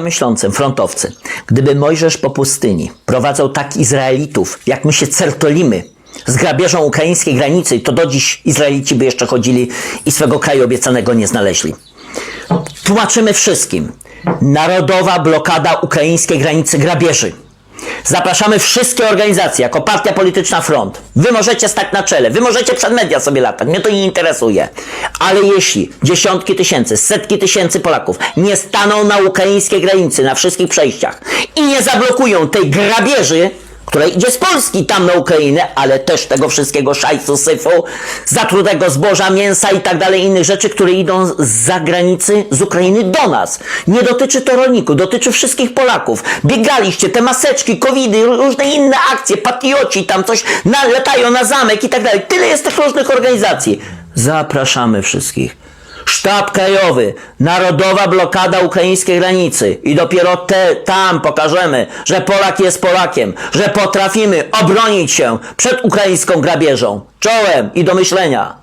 myślącym frontowcy, gdyby Mojżesz po pustyni prowadzał tak Izraelitów, jak my się certolimy z grabieżą ukraińskiej granicy, to do dziś Izraelici by jeszcze chodzili i swego kraju obiecanego nie znaleźli. Tłumaczymy wszystkim. Narodowa blokada ukraińskiej granicy grabieży. Zapraszamy wszystkie organizacje jako partia polityczna Front. Wy możecie stać na czele, wy możecie przed media sobie latać, mnie to nie interesuje. Ale jeśli dziesiątki tysięcy, setki tysięcy Polaków nie staną na ukraińskiej granicy, na wszystkich przejściach i nie zablokują tej grabieży, która idzie z Polski tam na Ukrainę, ale też tego wszystkiego szajsu, syfu, zatrutego zboża, mięsa i tak dalej, innych rzeczy, które idą z zagranicy, z Ukrainy do nas. Nie dotyczy to rolników, dotyczy wszystkich Polaków. Biegaliście, te maseczki, covidy, różne inne akcje, patrioci tam coś naletają na zamek i tak dalej. Tyle jest tych różnych organizacji. Zapraszamy wszystkich. Sztab krajowy, narodowa blokada ukraińskiej granicy i dopiero te, tam pokażemy, że Polak jest Polakiem, że potrafimy obronić się przed ukraińską grabieżą. Czołem i do myślenia.